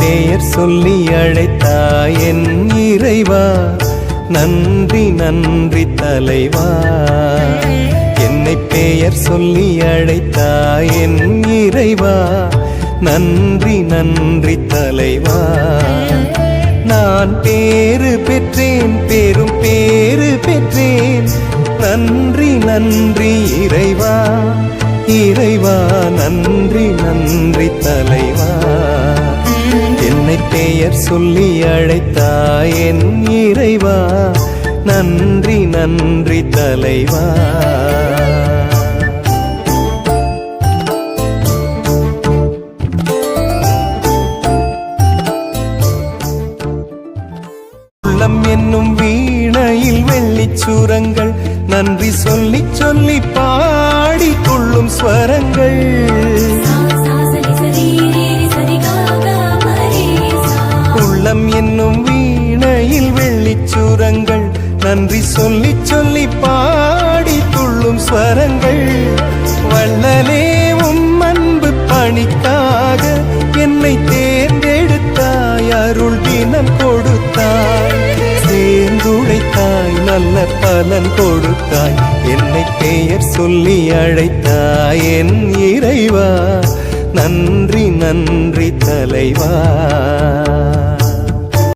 பெயர் சொல்லி அழைத்தாய் என் இறைவா. நன்றி நன்றி தலைவா. என்னை பெயர் சொல்லி அழைத்தாய் என் இறைவா. நன்றி நன்றி தலைவா. நான் பேறு பெற்றேன் பெரும் பேறு பெற்றேன். நன்றி நன்றி இறைவா. இறைவா நன்றி நன்றி தலைவா. பெயர் சொல்லி அழைத்தாய் என் இறைவா நன்றி நன்றி தலைவா. உள்ளம் என்னும் வீணையில் வெள்ளிச் சுரங்கள் நன்றி சொல்லி சொல்லி பாடி கொள்ளும் ஸ்வரங்கள். சுரங்கள். நன்றி சொல்லி சொல்லி பாடி துள்ளும் ஸ்வரங்கள். வள்ளலே உம் அன்பு பணிக்காக என்னை தேர்ந்தெடுத்தாய். அருள் தினம் கொடுத்தாய். சேர்ந்துடைத்தாய் நல்ல பலன் கொடுத்தாய். என்னை பெயர் சொல்லி அழைத்தாய் என் இறைவா. நன்றி நன்றி தலைவா.